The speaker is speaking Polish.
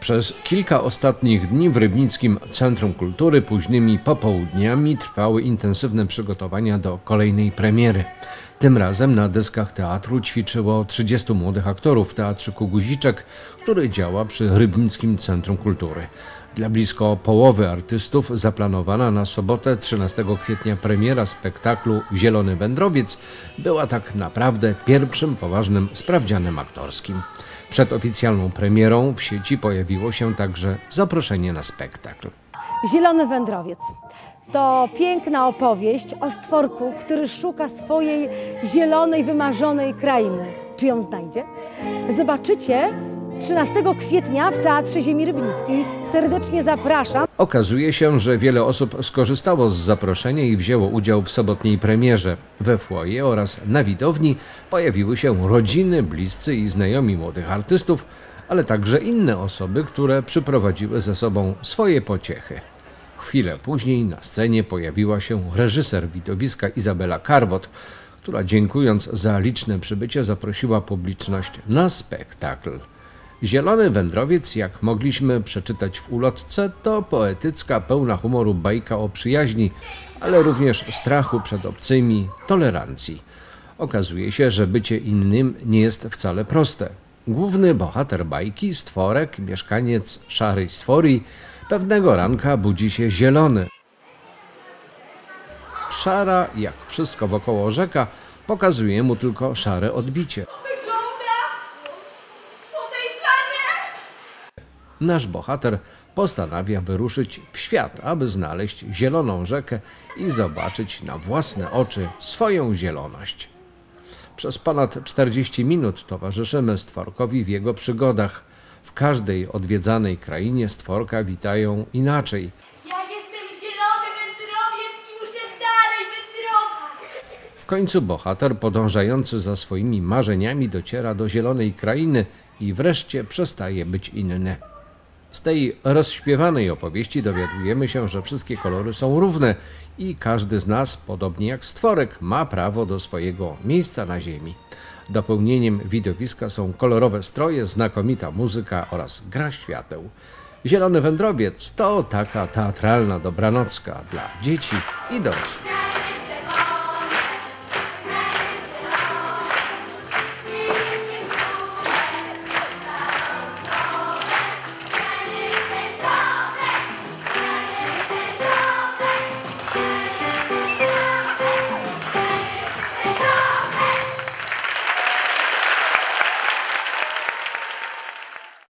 Przez kilka ostatnich dni w Rybnickim Centrum Kultury późnymi popołudniami trwały intensywne przygotowania do kolejnej premiery. Tym razem na deskach teatru ćwiczyło 30 młodych aktorów Teatrzyku Guziczek, który działa przy Rybnickim Centrum Kultury. Dla blisko połowy artystów zaplanowana na sobotę 13 kwietnia premiera spektaklu Zielony Wędrowiec była tak naprawdę pierwszym poważnym sprawdzianem aktorskim. Przed oficjalną premierą w sieci pojawiło się także zaproszenie na spektakl. Zielony Wędrowiec. To piękna opowieść o stworku, który szuka swojej zielonej, wymarzonej krainy. Czy ją znajdzie? Zobaczycie 13 kwietnia w Teatrze Ziemi Rybnickiej. Serdecznie zapraszam. Okazuje się, że wiele osób skorzystało z zaproszenia i wzięło udział w sobotniej premierze. We foyer oraz na widowni pojawiły się rodziny, bliscy i znajomi młodych artystów, ale także inne osoby, które przyprowadziły ze sobą swoje pociechy. Chwilę później na scenie pojawiła się reżyser widowiska Izabela Karwot, która dziękując za liczne przybycie zaprosiła publiczność na spektakl. Zielony wędrowiec, jak mogliśmy przeczytać w ulotce, to poetycka, pełna humoru bajka o przyjaźni, ale również strachu przed obcymi, tolerancji. Okazuje się, że bycie innym nie jest wcale proste. Główny bohater bajki, stworek, mieszkaniec szarej stworii, pewnego ranka budzi się zielony. Szara, jak wszystko wokoło rzeka, pokazuje mu tylko szare odbicie. Nasz bohater postanawia wyruszyć w świat, aby znaleźć zieloną rzekę i zobaczyć na własne oczy swoją zieloność. Przez ponad 40 minut towarzyszymy stworkowi w jego przygodach. W każdej odwiedzanej krainie stworka witają inaczej. Ja jestem zielony wędrowiec i muszę dalej wędrować! W końcu bohater podążający za swoimi marzeniami dociera do zielonej krainy i wreszcie przestaje być inny. Z tej rozśpiewanej opowieści dowiadujemy się, że wszystkie kolory są równe i każdy z nas, podobnie jak stworek, ma prawo do swojego miejsca na ziemi. Dopełnieniem widowiska są kolorowe stroje, znakomita muzyka oraz gra świateł. Zielony wędrowiec to taka teatralna dobranocka dla dzieci i dorosłych.